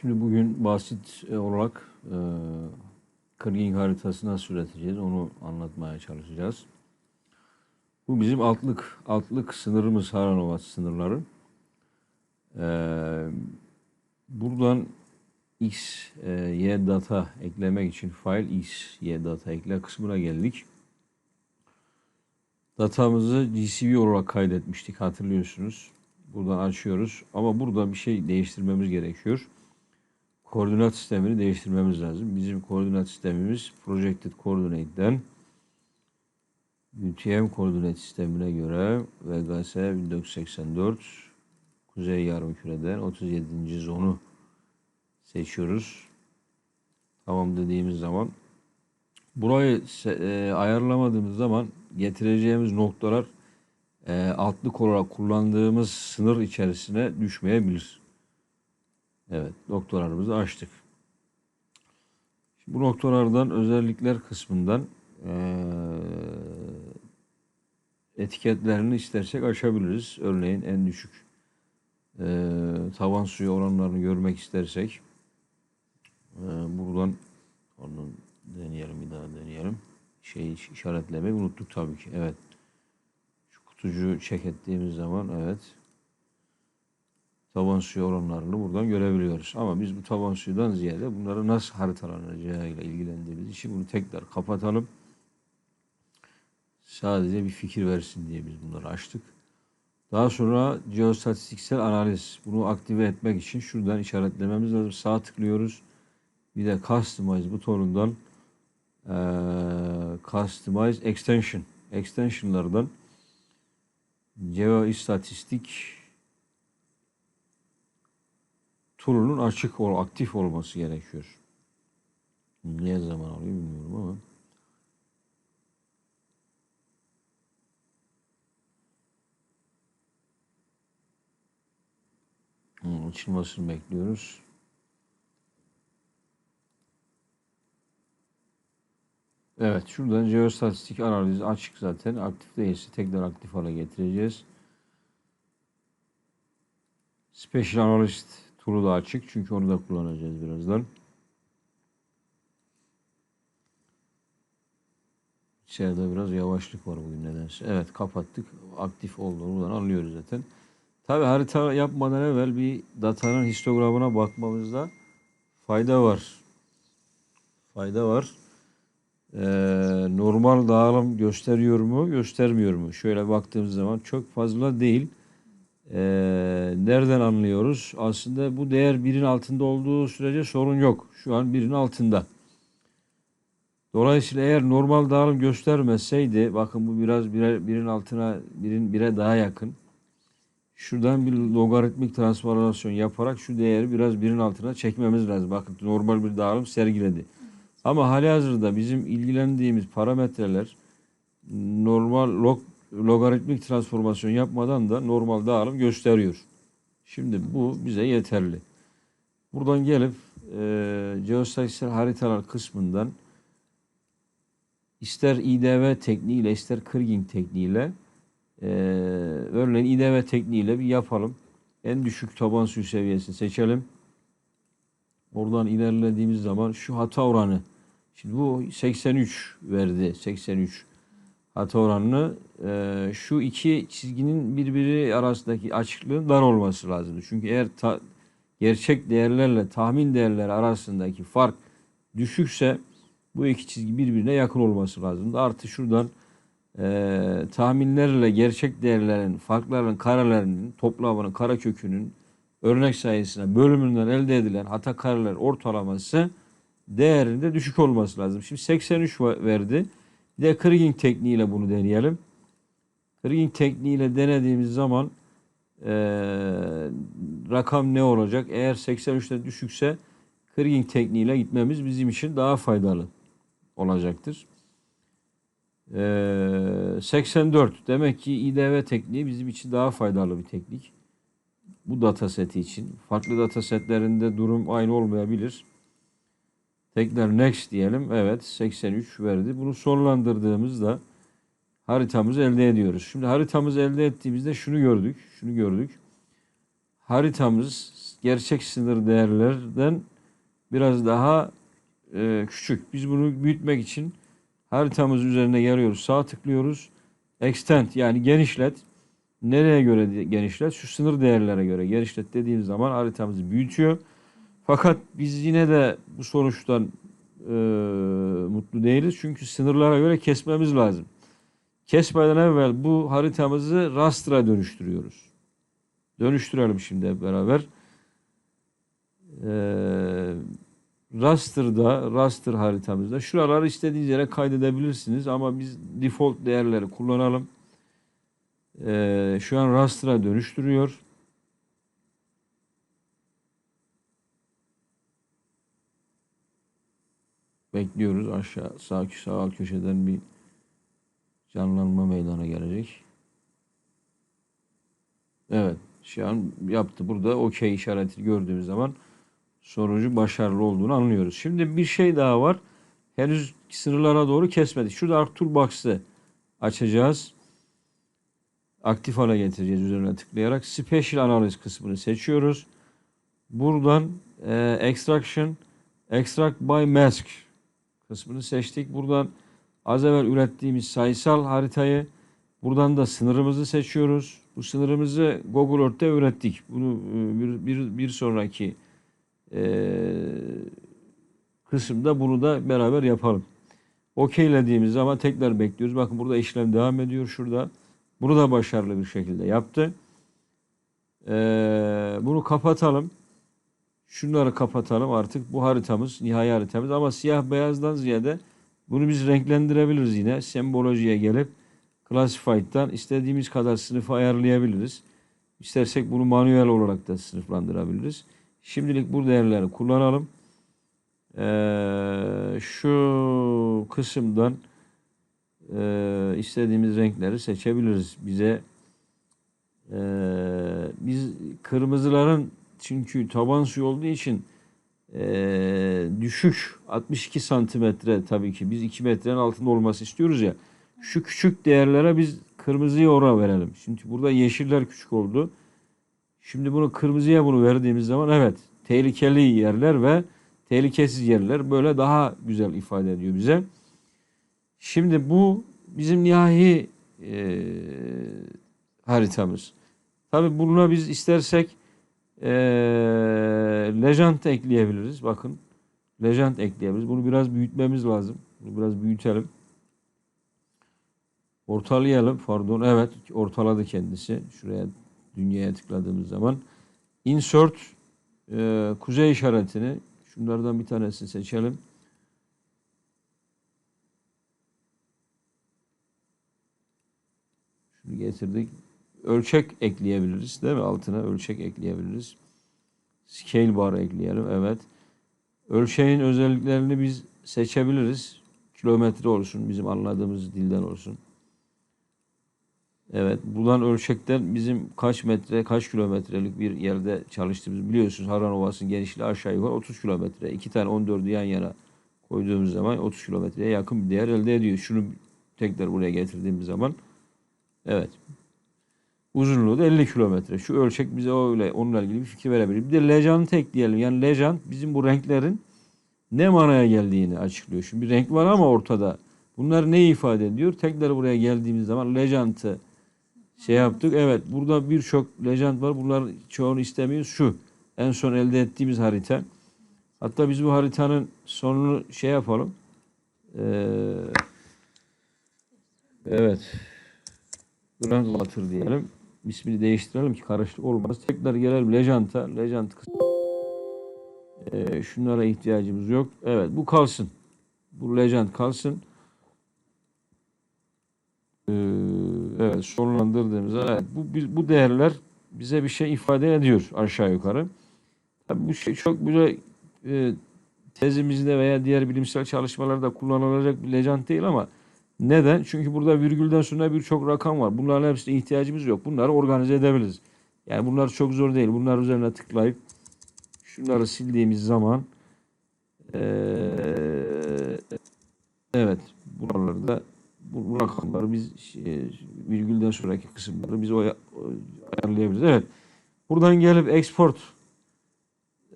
Şimdi bugün basit olarak e, Kırgın haritası nasıl üreteceğiz onu anlatmaya çalışacağız. Bu bizim altlık altlık sınırımız Haranova sınırları. E, buradan x, e, y data eklemek için file x, y data ekle kısmına geldik. Datamızı GCV olarak kaydetmiştik hatırlıyorsunuz. Buradan açıyoruz ama burada bir şey değiştirmemiz gerekiyor. Koordinat sistemini değiştirmemiz lazım. Bizim koordinat sistemimiz Projected Coordinate'den UTM koordinat sistemine göre VGS 1984 Kuzey Yarımküre'den 37. zonu seçiyoruz. Tamam dediğimiz zaman burayı e, ayarlamadığımız zaman getireceğimiz noktalar e, altlık olarak kullandığımız sınır içerisine düşmeyebilir. Evet, noktalarımızı açtık. Şimdi bu noktalardan özellikler kısmından e, etiketlerini istersek açabiliriz. Örneğin en düşük e, tavan suyu oranlarını görmek istersek e, buradan onu deneyelim bir daha deneyelim. Şey işaretlemeyi unuttuk tabii ki. Evet. Şu kutucuğu çek ettiğimiz zaman evet taban suyu oranlarını buradan görebiliyoruz. Ama biz bu taban suyudan ziyade bunları nasıl haritalanacağıyla ilgilendiğimiz için bunu tekrar kapatalım. Sadece bir fikir versin diye biz bunları açtık. Daha sonra geostatistiksel analiz. Bunu aktive etmek için şuradan işaretlememiz lazım. Sağ tıklıyoruz. Bir de Customize butonundan e, Customize Extension. Extensionlardan geoistatistik tool'unun açık ol, aktif olması gerekiyor. Ne zaman alıyor bilmiyorum ama. Hmm, açılmasını bekliyoruz. Evet şuradan geostatistik analiz açık zaten. Aktif değilse tekrar aktif hale getireceğiz. Special Analyst tool'u da açık. Çünkü onu da kullanacağız birazdan. İçeride biraz yavaşlık var bugün nedense. Evet kapattık. Aktif olduğunu buradan anlıyoruz zaten. Tabi harita yapmadan evvel bir datanın histogramına bakmamızda fayda var. Fayda var. Ee, normal dağılım gösteriyor mu, göstermiyor mu? Şöyle baktığımız zaman çok fazla değil. Ee, nereden anlıyoruz? Aslında bu değer birin altında olduğu sürece sorun yok. Şu an birin altında. Dolayısıyla eğer normal dağılım göstermeseydi, bakın bu biraz bire, birin altına, birin bire daha yakın. Şuradan bir logaritmik transformasyon yaparak şu değeri biraz birin altına çekmemiz lazım. Bakın normal bir dağılım sergiledi. Ama hali hazırda bizim ilgilendiğimiz parametreler normal log, logaritmik transformasyon yapmadan da normal dağılım gösteriyor. Şimdi bu bize yeterli. Buradan gelip e, geostatistiksel haritalar kısmından ister IDV tekniğiyle ister Kriging tekniğiyle e, örneğin IDV tekniğiyle bir yapalım. En düşük taban suyu seviyesini seçelim. Oradan ilerlediğimiz zaman şu hata oranı Şimdi bu 83 verdi. 83 hata oranını. E, şu iki çizginin birbiri arasındaki açıklığın dar olması lazım. Çünkü eğer ta, gerçek değerlerle tahmin değerleri arasındaki fark düşükse bu iki çizgi birbirine yakın olması lazım. Artı şuradan e, tahminlerle gerçek değerlerin farklarının karelerinin toplamının kara kökünün örnek sayısına bölümünden elde edilen hata kareler ortalaması değerinde düşük olması lazım. Şimdi 83 verdi. De Kriging tekniğiyle bunu deneyelim. Kriging tekniğiyle denediğimiz zaman e, rakam ne olacak? Eğer 83'ten düşükse Kriging tekniğiyle gitmemiz bizim için daha faydalı olacaktır. E, 84 demek ki IDV tekniği bizim için daha faydalı bir teknik. Bu dataseti için. Farklı datasetlerinde durum aynı olmayabilir. Tekrar next diyelim. Evet 83 verdi. Bunu sonlandırdığımızda haritamızı elde ediyoruz. Şimdi haritamızı elde ettiğimizde şunu gördük. Şunu gördük. Haritamız gerçek sınır değerlerden biraz daha e, küçük. Biz bunu büyütmek için haritamız üzerine geliyoruz. Sağ tıklıyoruz. Extend yani genişlet. Nereye göre genişlet? Şu sınır değerlere göre genişlet dediğimiz zaman haritamızı büyütüyor. Fakat biz yine de bu sonuçtan e, mutlu değiliz. Çünkü sınırlara göre kesmemiz lazım. Kesmeden evvel bu haritamızı rastra dönüştürüyoruz. Dönüştürelim şimdi hep beraber. Ee, raster'da, raster haritamızda şuraları istediğiniz yere kaydedebilirsiniz ama biz default değerleri kullanalım. Ee, şu an raster'a dönüştürüyor. Bekliyoruz aşağı sağ, sağ alt köşeden bir canlanma meydana gelecek. Evet şu an yaptı. Burada okey işareti gördüğümüz zaman sonucu başarılı olduğunu anlıyoruz. Şimdi bir şey daha var. Henüz sınırlara doğru kesmedik. Şurada Arc Toolbox'ı açacağız. Aktif hale getireceğiz üzerine tıklayarak. Special Analysis kısmını seçiyoruz. Buradan e, Extraction, Extract by Mask kısmını seçtik. Buradan az evvel ürettiğimiz sayısal haritayı buradan da sınırımızı seçiyoruz. Bu sınırımızı Google Earth'te ürettik. Bunu e, bir, bir, bir sonraki e, kısımda bunu da beraber yapalım. Okeylediğimiz zaman tekrar bekliyoruz. Bakın burada işlem devam ediyor şurada. Bunu da başarılı bir şekilde yaptı. E, bunu kapatalım. Şunları kapatalım artık. Bu haritamız, nihai haritamız ama siyah beyazdan ziyade bunu biz renklendirebiliriz yine. Sembolojiye gelip Classified'dan istediğimiz kadar sınıfı ayarlayabiliriz. İstersek bunu manuel olarak da sınıflandırabiliriz. Şimdilik bu değerleri kullanalım. Ee, şu kısımdan e, istediğimiz renkleri seçebiliriz. Bize e, biz kırmızıların çünkü taban suyu olduğu için e, düşük 62 santimetre tabii ki biz 2 metrenin altında olması istiyoruz ya. Şu küçük değerlere biz kırmızıyı ora verelim. Şimdi burada yeşiller küçük oldu. Şimdi bunu kırmızıya bunu verdiğimiz zaman evet tehlikeli yerler ve tehlikesiz yerler böyle daha güzel ifade ediyor bize. Şimdi bu bizim nihai e, haritamız. Tabi buna biz istersek e, legend ekleyebiliriz. Bakın legend ekleyebiliriz. Bunu biraz büyütmemiz lazım. Bunu biraz büyütelim. Ortalayalım. Pardon. Evet. Ortaladı kendisi. Şuraya dünyaya tıkladığımız zaman. Insert e, kuzey işaretini şunlardan bir tanesini seçelim. Şunu getirdik. Ölçek ekleyebiliriz değil mi? Altına ölçek ekleyebiliriz. Scale bar ekleyelim. Evet. Ölçeğin özelliklerini biz seçebiliriz. Kilometre olsun. Bizim anladığımız dilden olsun. Evet, buradan ölçekten bizim kaç metre, kaç kilometrelik bir yerde çalıştığımızı biliyorsunuz. Haran Ovası'nın genişliği aşağı yukarı 30 kilometre. İki tane 14'ü yan yana koyduğumuz zaman 30 kilometreye yakın bir değer elde ediyor. Şunu tekrar buraya getirdiğimiz zaman evet. Uzunluğu da 50 kilometre. Şu ölçek bize öyle onunla ilgili bir fikir verebilir. Bir de legend ekleyelim. Yani legend bizim bu renklerin ne manaya geldiğini açıklıyor. Şimdi bir renk var ama ortada. Bunlar ne ifade ediyor? Tekrar buraya geldiğimiz zaman legend'ı şey yaptık. Evet burada birçok legend var. Bunlar çoğunu istemiyoruz. Şu en son elde ettiğimiz harita. Hatta biz bu haritanın sonunu şey yapalım. Ee, evet. Grand Water diyelim. İsmini değiştirelim ki karışık olmaz. Tekrar gelelim. Legend kısmı. Ee, şunlara ihtiyacımız yok. Evet bu kalsın. Bu Legend kalsın. Ee, evet sonlandırdığımızda evet, bu, bu değerler bize bir şey ifade ediyor aşağı yukarı. Tabii bu şey çok böyle e, tezimizde veya diğer bilimsel çalışmalarda kullanılacak bir legend değil ama neden? Çünkü burada virgülden sonra birçok rakam var. Bunların hepsine ihtiyacımız yok. Bunları organize edebiliriz. Yani bunlar çok zor değil. Bunlar üzerine tıklayıp şunları sildiğimiz zaman eee, evet buraları da bu, bu rakamları biz şey, virgülden sonraki kısımları biz oya- ayarlayabiliriz. Evet. Buradan gelip export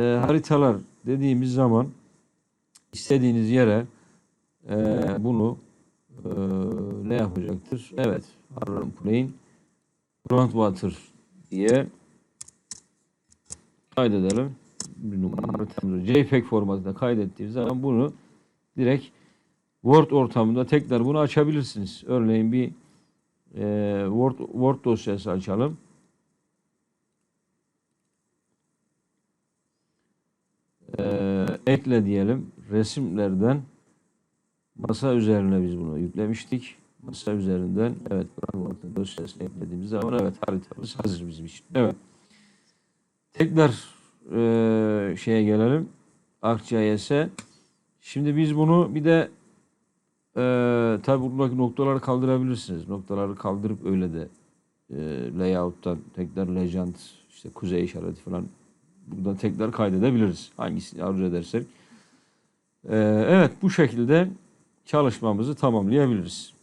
e, haritalar dediğimiz zaman istediğiniz yere e, bunu e, ne yapacaktır? Evet, Harran Plain Groundwater diye kaydedelim. Bir numara JPEG formatında kaydettiğiniz zaman bunu direkt Word ortamında tekrar bunu açabilirsiniz. Örneğin bir e, Word, Word dosyası açalım. E, ekle diyelim. Resimlerden masa üzerine biz bunu yüklemiştik. Masa üzerinden evet Word dosyasını eklediğimiz zaman evet haritamız hazır bizim için. Evet. Tekrar e, şeye gelelim. ArcGIS'e. Şimdi biz bunu bir de e, tabi buradaki noktaları kaldırabilirsiniz. Noktaları kaldırıp öyle de e, layout'tan tekrar legend işte kuzey işareti falan buradan tekrar kaydedebiliriz. Hangisini arzu edersek. E, evet bu şekilde çalışmamızı tamamlayabiliriz.